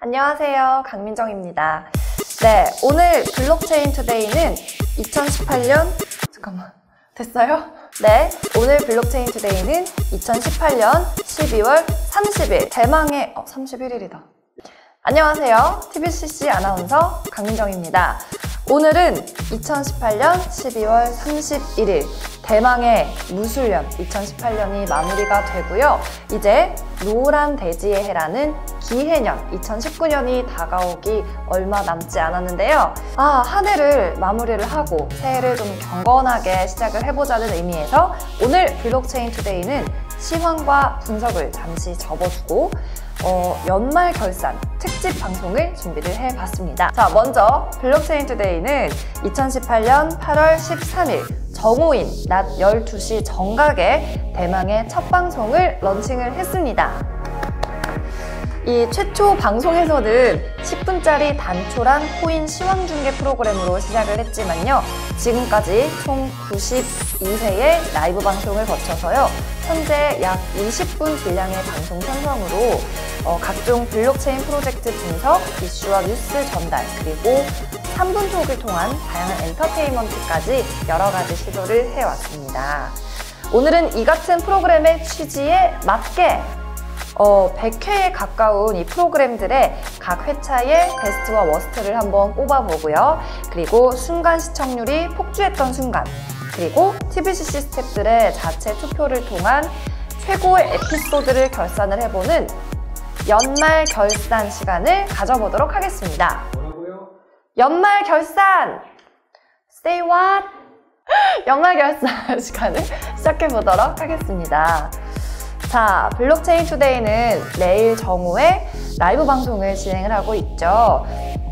안녕하세요. 강민정입니다. 네, 오늘 블록체인 투데이는 2018년, 잠깐만, 됐어요? 네, 오늘 블록체인 투데이는 2018년 12월 30일, 대망의, 어, 31일이다. 안녕하세요. TBCC 아나운서 강민정입니다. 오늘은 2018년 12월 31일 대망의 무술년 2018년이 마무리가 되고요. 이제 노란 돼지의 해라는 기해년 2019년이 다가오기 얼마 남지 않았는데요. 아, 한 해를 마무리를 하고 새해를 좀 경건하게 시작을 해보자는 의미에서 오늘 블록체인 투데이는 시황과 분석을 잠시 접어두고 어, 연말 결산 특집 방송을 준비를 해봤습니다. 자, 먼저 블록체인 투데이는 2018년 8월 13일 정오인 낮 12시 정각에 대망의 첫 방송을 런칭을 했습니다. 이 최초 방송에서는 10분짜리 단초랑 코인 시황 중계 프로그램으로 시작을 했지만요. 지금까지 총 92회의 라이브 방송을 거쳐서요. 현재 약 20분 분량의 방송 편성으로 어, 각종 블록체인 프로젝트 분석, 이슈와 뉴스 전달, 그리고 3분 톡을 통한 다양한 엔터테인먼트까지 여러 가지 시도를 해왔습니다. 오늘은 이 같은 프로그램의 취지에 맞게 어, 100회에 가까운 이 프로그램들의 각 회차의 베스트와 워스트를 한번 꼽아보고요. 그리고 순간 시청률이 폭주했던 순간, 그리고 TBCC 스탭들의 자체 투표를 통한 최고의 에피소드를 결산을 해보는 연말 결산 시간을 가져보도록 하겠습니다. 뭐라고요? 연말 결산! Say what? 연말 결산 시간을 시작해 보도록 하겠습니다. 자, 블록체인 투데이는 내일 정오에 라이브 방송을 진행을 하고 있죠.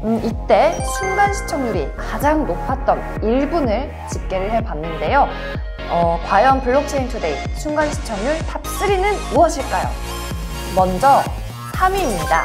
음, 이때 순간 시청률이 가장 높았던 1분을 집계를 해봤는데요. 어, 과연 블록체인 투데이 순간 시청률 탑3는 무엇일까요? 먼저 3위입니다.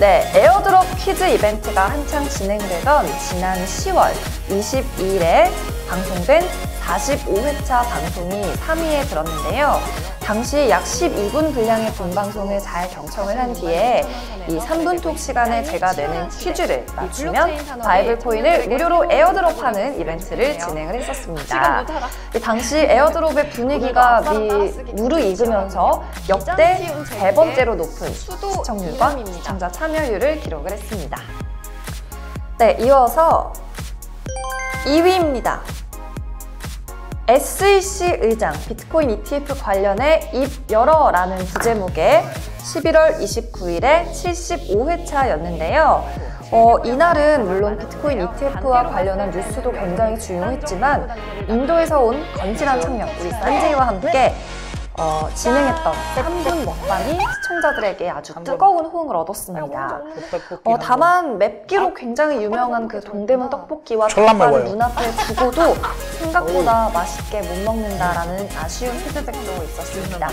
네, 에어드롭 퀴즈 이벤트가 한창 진행되던 지난 10월 22일에 방송된 45회차 방송이 3위에 들었는데요. 당시 약 12분 분량의 본방송을 잘 경청을 한 뒤에 이 3분 톡 시간에 제가 내는 퀴즈를 맞추면 바이블 코인을 무료로 에어드롭하는 이벤트를 진행을 했었습니다. 이 당시 에어드롭의 분위기가 미, 무르익으면서 역대 세 번째로 높은 시청률과 시청자 참여율을 기록을 했습니다. 네, 이어서 2위입니다. SEC 의장 비트코인 ETF 관련해 입 열어라는 부제목의 11월 29일에 75회차였는데요. 어, 이날은 물론 비트코인 ETF와 관련한 뉴스도 굉장히 중요했지만 인도에서 온 건실한 청년 우리 산제이와 함께 어, 진행했던 3분 먹방이 시청자들에게 아주 뜨거운 호응을 얻었습니다. 어, 다만 맵기로 굉장히 유명한 그 동대문 떡볶이와 매워요. 눈앞에 두고도 생각보다 맛있게 못 먹는다라는 아쉬운 피드백도 있었습니다.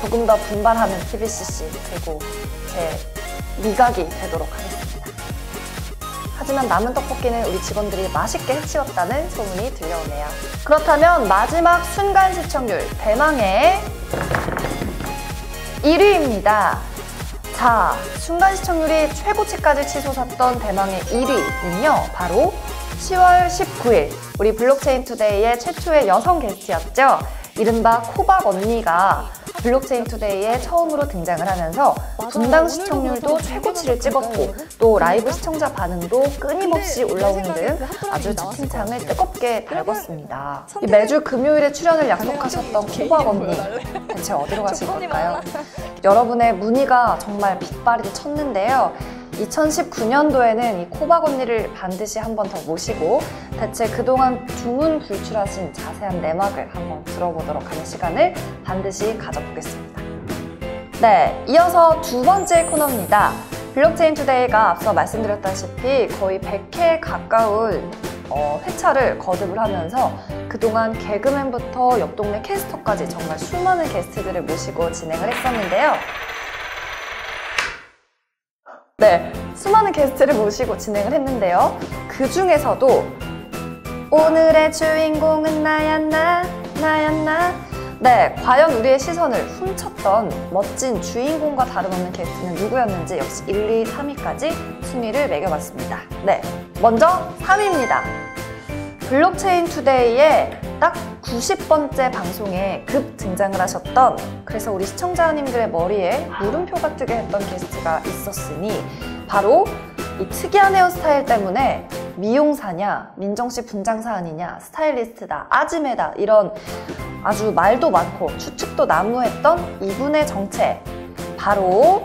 조금 더 분발하는 TBCC 그리고 제 미각이 되도록 하겠습니다. 하지만 남은 떡볶이는 우리 직원들이 맛있게 해치웠다는 소문이 들려오네요. 그렇다면 마지막 순간 시청률 대망의 1위입니다. 자, 순간 시청률이 최고치까지 치솟았던 대망의 1위는요, 바로 10월 19일 우리 블록체인 투데이의 최초의 여성 게스트였죠. 이른바 코박 언니가 블록체인 투데이에 처음으로 등장을 하면서 분당 시청률도 최고치를 찍었고 또 라이브 시청자 반응도 끊임없이 올라오는 등 아주 채팅창을 뜨겁게 달궜습니다. 이 매주 금요일에 출연을 약속하셨던 코박 언니 대체 어디로 가신 걸까요? 여러분의 문의가 정말 빗발이 쳤는데요. 2019년도에는 이 코박 언니를 반드시 한 번 더 모시고 대체 그동안 두문불출하신 자세한 내막을 한번 들어보도록 하는 시간을 반드시 가져보겠습니다. 네, 이어서 두 번째 코너입니다. 블록체인 투데이가 앞서 말씀드렸다시피 거의 100회 가까운 어, 회차를 거듭을 하면서 그동안 개그맨부터 옆 동네 캐스터까지 정말 수많은 게스트들을 모시고 진행을 했었는데요. 네, 수많은 게스트를 모시고 진행을 했는데요. 그 중에서도 오늘의 주인공은 나야 나 나야 나 네, 과연 우리의 시선을 훔쳤던 멋진 주인공과 다름없는 게스트는 누구였는지 역시 1, 2, 3위까지 순위를 매겨봤습니다. 네, 먼저 3위입니다. 블록체인 투데이의 딱 90번째 방송에 급 등장을 하셨던 그래서 우리 시청자님들의 머리에 물음표 가 뜨게 했던 게스트가 있었으니 바로 이 특이한 헤어스타일 때문에 미용사냐, 민정씨 분장사 아니냐, 스타일리스트다, 아지매다 이런 아주 말도 많고 추측도 난무했던 이분의 정체 바로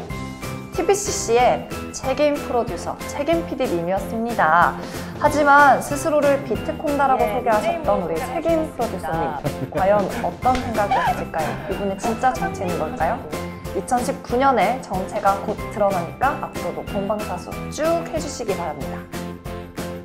TBCC의 책임 프로듀서, 책임 PD님이었습니다. 하지만 스스로를 비트콘다라고 예, 소개하셨던 우리 책임. 프로듀서님 과연 어떤 생각이었을까요? 이분의 진짜 정체는 걸까요? 2019년에 정체가 곧 드러나니까 앞으로도 본방사수 쭉 해주시기 바랍니다.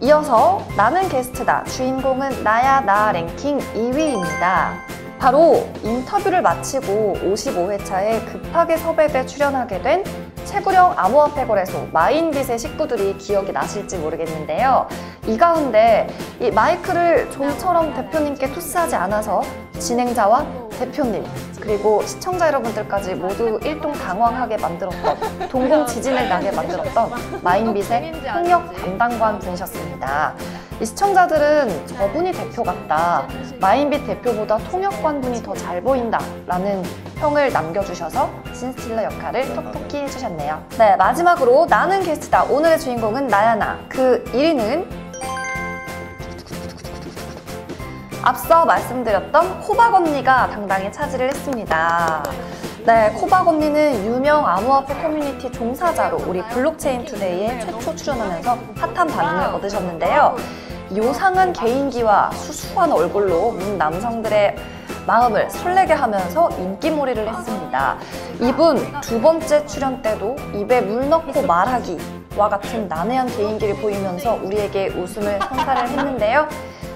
이어서 나는 게스트다. 주인공은 나야 나 랭킹 2위입니다. 바로 인터뷰를 마치고 55회차에 급하게 섭외돼 출연하게 된 최구령 암호화폐 거래소 마인빗의 식구들이 기억이 나실지 모르겠는데요. 이 가운데 이 마이크를 좀처럼 대표님께 투스하지 않아서 진행자와 대표님 그리고 시청자 여러분들까지 모두 일동 당황하게 만들었던 동공 지진을 나게 만들었던 마인빗의 통역 담당관 분이셨습니다. 이 시청자들은 저분이 대표 같다. 마인빗 대표보다 통역관 분이 더 잘 보인다. 라는 평을 남겨주셔서 신스틸러 역할을 톡톡히 해주셨네요. 네, 마지막으로 나는 게스트다. 오늘의 주인공은 나야나. 그 1위는 앞서 말씀드렸던 호박 언니가 당당히 차지를 했습니다. 네, 코박 언니는 유명 암호화폐 커뮤니티 종사자로 우리 블록체인 투데이에 최초 출연하면서 핫한 반응을 얻으셨는데요. 요상한 개인기와 수수한 얼굴로 문 남성들의 마음을 설레게 하면서 인기몰이를 했습니다. 이분 두 번째 출연 때도 입에 물 넣고 말하기와 같은 난해한 개인기를 보이면서 우리에게 웃음을 선사를 했는데요.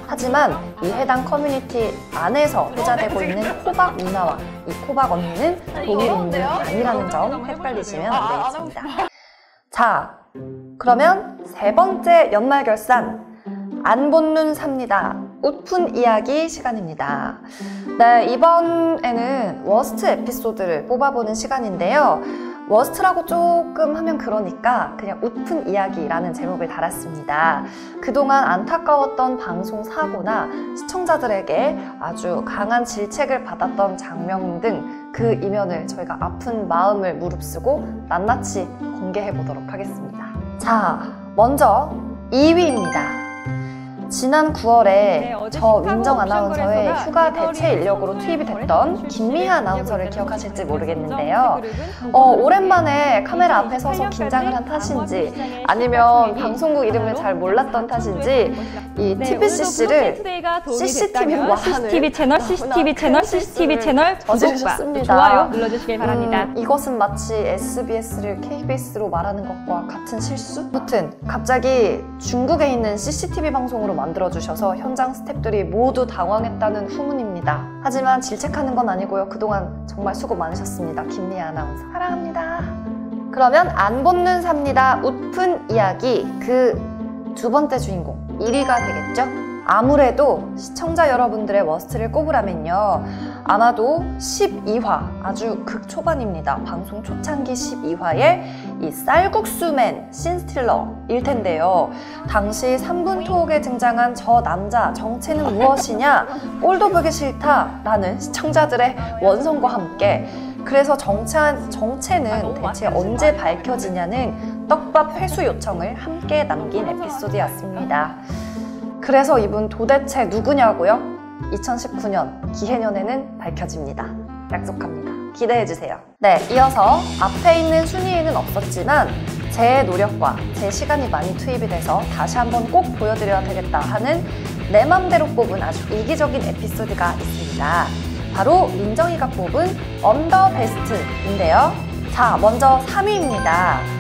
하지만 이 해당 커뮤니티 안에서 회자되고 있는 호박 누나와 이 호박 언니는 동일 인물이 아니라는 점 헷갈리시면 안 되겠습니다. 자, 그러면 세 번째 연말 결산 안본눈 삽니다. 웃픈 이야기 시간입니다. 네, 이번에는 워스트 에피소드를 뽑아보는 시간인데요. 워스트라고 조금 하면 그러니까 그냥 웃픈 이야기라는 제목을 달았습니다. 그동안 안타까웠던 방송 사고나 시청자들에게 아주 강한 질책을 받았던 장면 등 그 이면을 저희가 아픈 마음을 무릅쓰고 낱낱이 공개해 보도록 하겠습니다. 자, 먼저 2위입니다. 지난 9월에 네, 저 민정 아나운서의 휴가 대체 인력으로 투입이 됐던 김미하 아나운서를 기억하실지 모르겠는데요. 어, 오랜만에 카메라 앞에 2028 서서 긴장을 한 탓인지 아니면 방송국 이름을 잘 몰랐던 탓인지 이 네, 도움이 CCTV 됐다면 와 CCTV 채널, CCTV 채널, CCTV 채널 구독과. 좋아요 눌러주시길 바랍니다. 음, 이것은 마치 SBS를 KBS로 말하는 것과 같은 실수? 아무튼 갑자기 중국에 있는 CCTV 방송으로 만들어주셔서 현장 스태프들이 모두 당황했다는 후문입니다. 하지만 질책하는 건 아니고요. 그동안 정말 수고 많으셨습니다. 김미아 아나운서. 사랑합니다. 그러면 안 본눈 삽니다. 웃픈 이야기 그 두 번째 주인공 1위가 되겠죠? 아무래도 시청자 여러분들의 워스트를 꼽으라면요. 아마도 12화, 아주 극초반입니다. 방송 초창기 12화에 이 쌀국수맨 신스틸러일 텐데요. 당시 3분 토크에 등장한 저 남자 정체는 무엇이냐? 꼴도 보기 싫다 라는 시청자들의 원성과 함께 그래서 정체, 정체는 대체 언제 밝혀지냐는 떡밥 회수 요청을 함께 남긴 에피소드였습니다. 그래서 이분 도대체 누구냐고요? 2019년 기해년에는 밝혀집니다. 약속합니다. 기대해주세요. 네, 이어서 앞에 있는 순위에는 없었지만 제 노력과 제 시간이 많이 투입이 돼서 다시 한번 꼭 보여드려야 되겠다 하는 내 맘대로 뽑은 아주 이기적인 에피소드가 있습니다. 바로 민정이가 뽑은 언더 베스트인데요. 자, 먼저 3위입니다.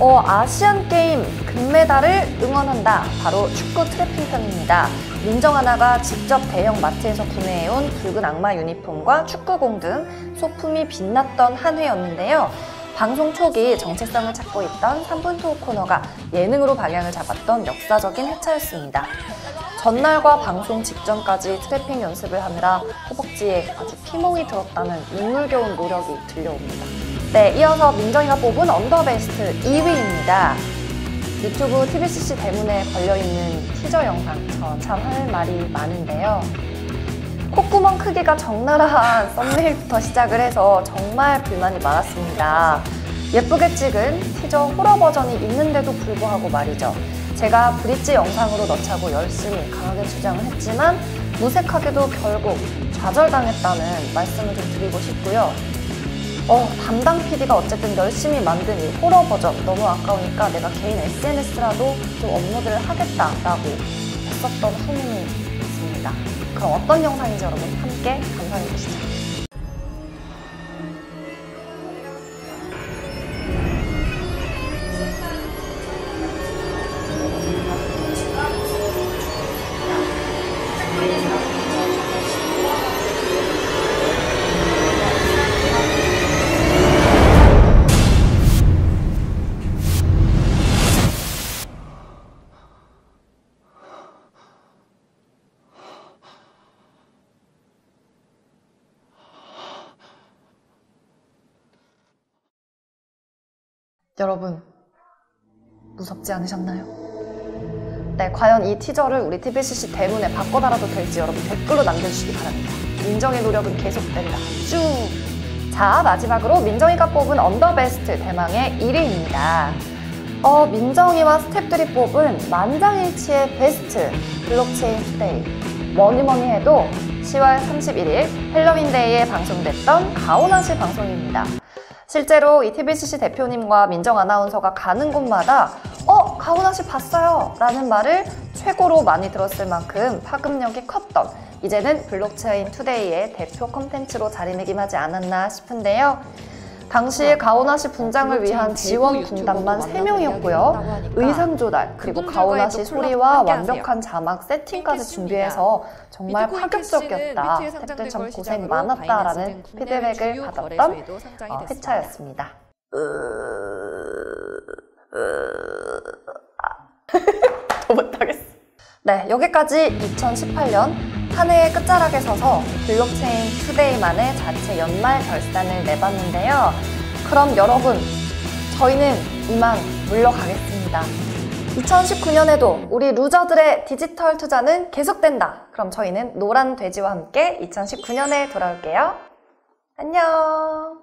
어, 아시안 게임 금메달을 응원한다. 바로 축구 트래핑 편입니다. 민정 하나가 직접 대형 마트에서 구매해온 붉은 악마 유니폼과 축구공 등 소품이 빛났던 한 해였는데요. 방송 초기 정체성을 찾고 있던 3분 토크 코너가 예능으로 방향을 잡았던 역사적인 회차였습니다. 전날과 방송 직전까지 트래핑 연습을 하느라 허벅지에 아주 피멍이 들었다는 눈물겨운 노력이 들려옵니다. 네, 이어서 민정이가 뽑은 언더베스트 2위입니다. 유튜브 TBCC 대문에 걸려있는 티저 영상 저 참 할 말이 많은데요. 콧구멍 크기가 적나라한 썸네일부터 시작을 해서 정말 불만이 많았습니다. 예쁘게 찍은 티저 호러 버전이 있는데도 불구하고 말이죠. 제가 브릿지 영상으로 넣자고 열심히 강하게 주장을 했지만 무색하게도 결국 좌절당했다는 말씀을 좀 드리고 싶고요. 어, 담당 PD가 어쨌든 열심히 만든 이 호러 버전 너무 아까우니까 내가 개인 SNS라도 좀 업로드를 하겠다라고 했었던 후문이 있습니다. 그럼 어떤 영상인지 여러분 함께 감상해 보시죠. 여러분, 무섭지 않으셨나요? 네, 과연 이 티저를 우리 TBCC 대문에 바꿔 달아도 될지 여러분 댓글로 남겨주시기 바랍니다. 민정의 노력은 계속된다. 쭉! 자, 마지막으로 민정이가 뽑은 언더베스트 대망의 1위입니다. 어, 민정이와 스탭들이 뽑은 만장일치의 베스트 블록체인 투데이. 뭐니 뭐니 해도 10월 31일 헬로윈데이에 방송됐던 가오나시 방송입니다. 실제로 이 TBCC 대표님과 민정 아나운서가 가는 곳마다 어 가오나 씨 봤어요 라는 말을 최고로 많이 들었을 만큼 파급력이 컸던 이제는 블록체인 투데이의 대표 콘텐츠로 자리매김하지 않았나 싶은데요. 당시 가오나 씨 분장을 위한 지원 군단만 3명이었고요. 의상 조달, 그리고 가오나 씨 소리와 완벽한 자막 세팅까지 준비해서 정말 파격적이었다. 탭들 참 고생 많았다라는 피드백을 받았던 어, 회차였습니다. 더 못하겠어. 네, 여기까지 2018년 한 해의 끝자락에 서서 블록체인 투데이만의 자체 연말 결산을 내봤는데요. 그럼 여러분, 저희는 이만 물러가겠습니다. 2019년에도 우리 루저들의 디지털 투자는 계속된다. 그럼 저희는 노란 돼지와 함께 2019년에 돌아올게요. 안녕.